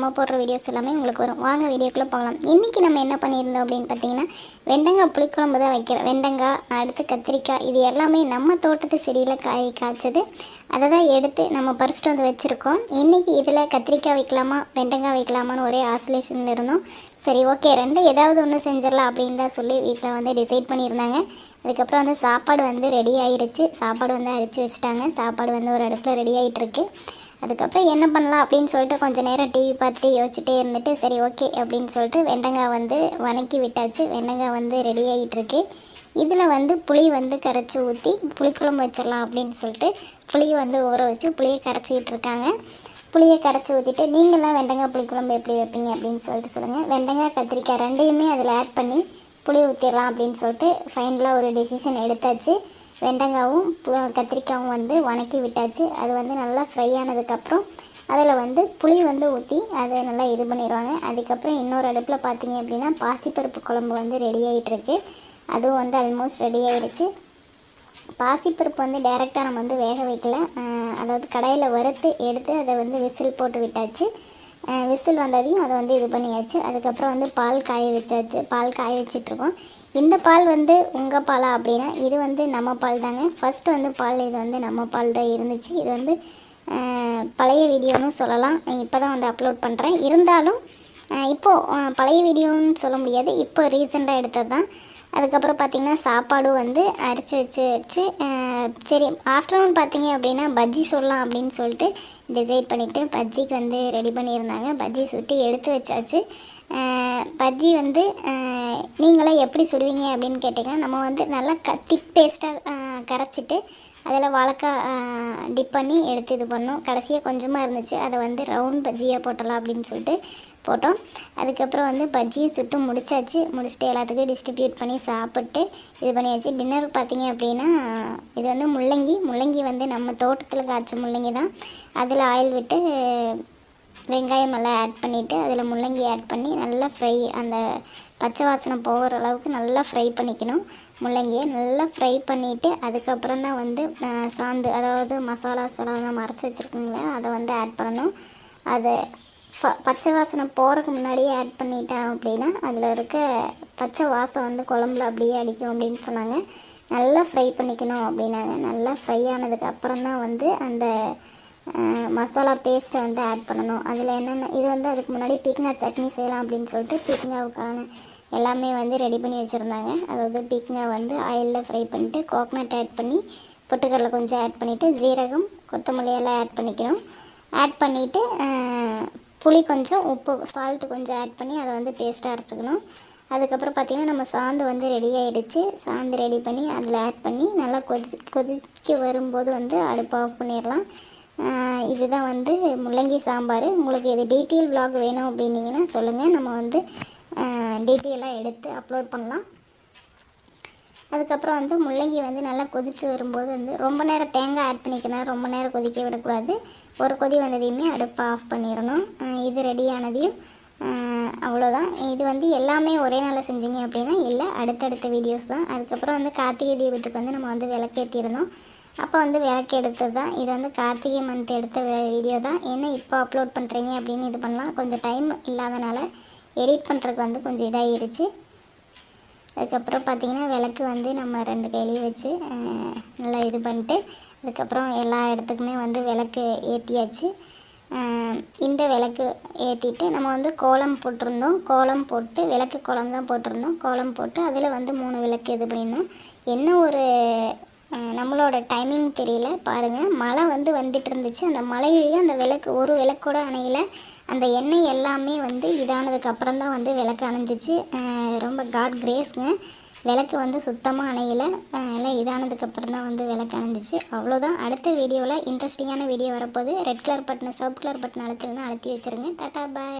நம்ம போடுற வீடியோஸ் எல்லாமே உங்களுக்கு வரும். வாங்க வீடியோக்குள்ளே போகலாம். இன்றைக்கி நம்ம என்ன பண்ணியிருந்தோம் அப்படின்னு பார்த்தீங்கன்னா வெண்டங்காய் புளிக்குழம்பு தான் வைக்கிறோம் வெண்டங்காய் அடுத்து கத்திரிக்காய் இது எல்லாமே நம்ம தோட்டத்து செடியில் காய் காய்ச்சது. அதை தான் எடுத்து நம்ம பறிச்சுட்டு வந்து வச்சுருக்கோம். இன்றைக்கி இதில் கத்திரிக்காய் வைக்கலாமா வெண்டங்காய் வைக்கலாமான்னு ஒரே ஆசோலேஷனில் இருந்தோம். சரி ஓகே. ரெண்டு ஏதாவது ஒன்று செஞ்சிடலாம் அப்படின்னு தான் சொல்லி வீட்டில் வந்து டிசைட் பண்ணியிருந்தாங்க. அதுக்கப்புறம் வந்து சாப்பாடு வந்து ரெடி ஆயிருச்சு. சாப்பாடு வந்து அரிச்சு வச்சுட்டாங்க. சாப்பாடு வந்து ஒரு அடுப்பில் ரெடி ஆகிட்டுருக்கு அதுக்கப்புறம் என்ன பண்ணலாம் அப்படின்னு சொல்லிட்டு கொஞ்சம் நேரம் டிவி பார்த்துட்டு யோசிச்சுட்டே இருந்துட்டு சரி ஓகே அப்படின்னு சொல்லிட்டு வெண்டங்காய் வந்து வணக்கி விட்டாச்சு. வெண்டங்காய் வந்து ரெடி ஆகிட்டுருக்கு இதில் வந்து புளி வந்து கரைச்சி ஊற்றி புளிக்குழம்பு வச்சிடலாம் அப்படின்னு சொல்லிட்டு புளியை வந்து ஊற வச்சு புளியை கரைச்சிக்கிட்டு இருக்காங்க. புளியை கரைச்சி ஊற்றிட்டு நீங்களாம் வெண்டங்காய் புளிக்குழம்பு எப்படி வைப்பீங்க அப்படின்னு சொல்லிட்டு சொல்லுங்கள் வெண்டங்காய் கத்திரிக்காய் ரெண்டையுமே அதில் ஆட் பண்ணி புளி ஊற்றிடலாம் அப்படின்னு சொல்லிட்டு ஃபைனலாக ஒரு டெசிஷன் எடுத்தாச்சு. வெண்டங்காயும் கத்திரிக்காயும் வந்து வணக்கி விட்டாச்சு. அது வந்து நல்லா ஃப்ரை ஆனதுக்கப்புறம் அதில் வந்து புளி வந்து ஊற்றி அதை நல்லா இது பண்ணிடுவாங்க அதுக்கப்புறம் இன்னொரு அடுப்பில் பார்த்தீங்க அப்படின்னா பாசிப்பருப்பு குழம்பு வந்து ரெடி ஆகிட்டுருக்கு அதுவும் வந்து ஆல்மோஸ்ட் ரெடி ஆகிடுச்சு பாசிப்பருப்பு வந்து டேரெக்டாக நம்ம வந்து வேக வைக்கல. அதாவது கடையில் வறுத்து எடுத்து அதை வந்து விசில் போட்டு விட்டாச்சு. விசில் வந்ததையும் அதை வந்து இது பண்ணியாச்சு. அதுக்கப்புறம் வந்து பால் காய வச்சாச்சு. பால் காய வச்சிட்ருக்கோம் இந்த பால் வந்து உங்கள் பாலா அப்படின்னா இது வந்து நம்ம பால் தாங்க. ஃபஸ்ட்டு வந்து பால் இது வந்து நம்ம பால் தான் இருந்துச்சு. இது வந்து பழைய வீடியோன்னு சொல்லலாம். இப்போ தான் வந்து அப்லோட் பண்ணுறேன் இருந்தாலும் இப்போது பழைய வீடியோன்னு சொல்ல முடியாது. இப்போ ரீசெண்டாக எடுத்தது தான் அதுக்கப்புறம் பார்த்திங்கன்னா சாப்பாடும் வந்து அரைச்சி வச்சு வச்சு சரி ஆஃப்டர்நூன் பார்த்தீங்க அப்படின்னா பஜ்ஜி சொல்லலாம் அப்படின்னு சொல்லிட்டு டிசைட் பண்ணிவிட்டு பஜ்ஜிக்கு வந்து ரெடி பண்ணியிருந்தாங்க. பஜ்ஜி சுட்டி எடுத்து வச்சாச்சு. பஜ்ஜி வந்து நீங்களே எப்படி சுடுவீங்க அப்படின்னு கேட்டிங்கன்னா நம்ம வந்து நல்லா க திக் பேஸ்ட்டாக கரைச்சிட்டு அதில் வாழைக்காய் டிப் பண்ணி எடுத்து இது பண்ணோம். கடைசியாக கொஞ்சமாக இருந்துச்சு. அதை வந்து ரவுண்ட் பஜ்ஜியாக போட்டலாம் அப்படின்னு சொல்லிட்டு போட்டோம். அதுக்கப்புறம் வந்து பஜ்ஜியை சுட்டு முடிச்சாச்சு. முடிச்சுட்டு எல்லாத்துக்கும் டிஸ்ட்ரிபியூட் பண்ணி சாப்பிட்டு இது பண்ணியாச்சு. டின்னர் பார்த்திங்க அப்படின்னா இது வந்து முள்ளங்கி. முள்ளங்கி வந்து நம்ம தோட்டத்தில் காய்ச்ச முள்ளங்கி தான். அதில் ஆயில் விட்டு வெங்காயம் எல்லாம் ஆட் பண்ணிவிட்டு அதில் முள்ளங்கி ஆட் பண்ணி நல்லா ஃப்ரை அந்த பச்சை வாசனை போகிற அளவுக்கு நல்லா ஃப்ரை பண்ணிக்கணும். முள்ளங்கியை நல்லா ஃப்ரை பண்ணிவிட்டு அதுக்கப்புறம் தான் வந்து சாந்து அதாவது மசாலாஸ் எல்லாம் மறைச்சி வச்சுருக்கோங்களே அதை வந்து ஆட் பண்ணணும். அதை ஃப பச்சை வாசனை போகிறதுக்கு முன்னாடியே ஆட் பண்ணிட்டேன் அப்படின்னா அதில் இருக்க பச்சை வாசம் வந்து குழம்புல அப்படியே அடிக்கும் அப்படின்னு சொன்னாங்க. நல்லா ஃப்ரை பண்ணிக்கணும் அப்படின்னாங்க. நல்லா ஃப்ரை ஆனதுக்கு அப்புறம் தான் வந்து அந்த மசாலா பேஸ்ட்டை வந்து ஆட் பண்ணணும். அதில் என்னென்ன இது வந்து அதுக்கு முன்னாடி பீக்கங்காய் சட்னி செய்யலாம் அப்படின்னு சொல்லிட்டு பீக்கங்காவுக்கான எல்லாமே வந்து ரெடி பண்ணி வச்சுருந்தாங்க. அதாவது பீக்கங்காய் வந்து ஆயிலில் ஃப்ரை பண்ணிவிட்டு கோக்னட் ஆட் பண்ணி பொட்டுக்கடலை கொஞ்சம் ஆட் பண்ணிவிட்டு ஜீரகம் கொத்தமல்லி எல்லாம் ஆட் பண்ணிக்கணும். ஆட் பண்ணிவிட்டு புளி கொஞ்சம் உப்பு சால்ட்டு கொஞ்சம் ஆட் பண்ணி அதை வந்து பேஸ்ட்டாக அரைச்சிக்கணும். அதுக்கப்புறம் பார்த்திங்கன்னா நம்ம சாந்து வந்து ரெடி ஆகிடுச்சு சாந்து ரெடி பண்ணி அதில் ஆட் பண்ணி நல்லா கொதி கொதிக்க வரும்போது வந்து அடுப்பு ஆஃப் பண்ணிடலாம். இதுதான் வந்து முள்ளங்கி சாம்பார். உங்களுக்கு இது டீட்டெயில் விலாக் வேணும் அப்படின்னிங்கன்னா சொல்லுங்கள் நம்ம வந்து டீட்டெயிலாக எடுத்து அப்லோட் பண்ணலாம். அதுக்கப்புறம் வந்து முள்ளங்கி வந்து நல்லா கொதித்து வரும்போது வந்து ரொம்ப நேரம் தேங்காய் ஆட் பண்ணிக்கணும் ரொம்ப நேரம் கொதிக்க விடக்கூடாது. ஒரு கொதி வந்ததையுமே அடுப்பை ஆஃப் பண்ணிடணும். இது ரெடியானதையும் அவ்வளோதான் இது வந்து எல்லாமே ஒரே நாளில் செஞ்சீங்க அப்படின்னா இல்லை அடுத்தடுத்த வீடியோஸ் தான். அதுக்கப்புறம் வந்து கார்த்திகை தீபத்துக்கு வந்து நம்ம வந்து விளக்கேற்றிருந்தோம் அப்போ வந்து விளக்கு எடுத்தது தான். இது வந்து கார்த்திகை மந்த் எடுத்த வீடியோ தான். என்ன இப்போ அப்லோட் பண்ணுறீங்க அப்படின்னு இது பண்ணலாம். கொஞ்சம் டைம் இல்லாதனால எடிட் பண்ணுறதுக்கு வந்து கொஞ்சம் இதாகிருச்சு. அதுக்கப்புறம் பார்த்திங்கன்னா விளக்கு வந்து நம்ம ரெண்டு கையிலையும் வச்சு நல்லா இது பண்ணிட்டு அதுக்கப்புறம் எல்லா இடத்துக்குமே வந்து விளக்கு ஏற்றியாச்சு இந்த விளக்கு ஏற்றிட்டு நம்ம வந்து கோலம் போட்டிருந்தோம். கோலம் போட்டு விளக்கு கோலம் தான் போட்டிருந்தோம். கோலம் போட்டு அதில் வந்து மூணு விளக்கு இது பண்ணியிருந்தோம். என்ன ஒரு நம்மளோட டைமிங் தெரியல பாருங்கள் மழை வந்து வந்துட்டு இருந்துச்சு அந்த மழையிலையும் அந்த விளக்கு ஒரு விளக்கோட அணையில் அந்த எண்ணெய் எல்லாமே வந்து இதானதுக்கப்புறம் தான் வந்து விளக்கு அணைஞ்சிச்சு. ரொம்ப காட் கிரேஸ்ங்க விளக்கு வந்து சுத்தமாக அணையில். எல்லாம் இதானதுக்கப்புறம் தான் வந்து விளக்கு அணைஞ்சிச்சு. அவ்வளோதான் அடுத்த வீடியோவில் இன்ட்ரெஸ்டிங்கான வீடியோ வரப்போகுது. ரெட் கலர் பட்டனை சப் கலர் பட்டன் அழுத்தலாம் அழுத்தி வச்சுருங்க. டாட்டா பாய்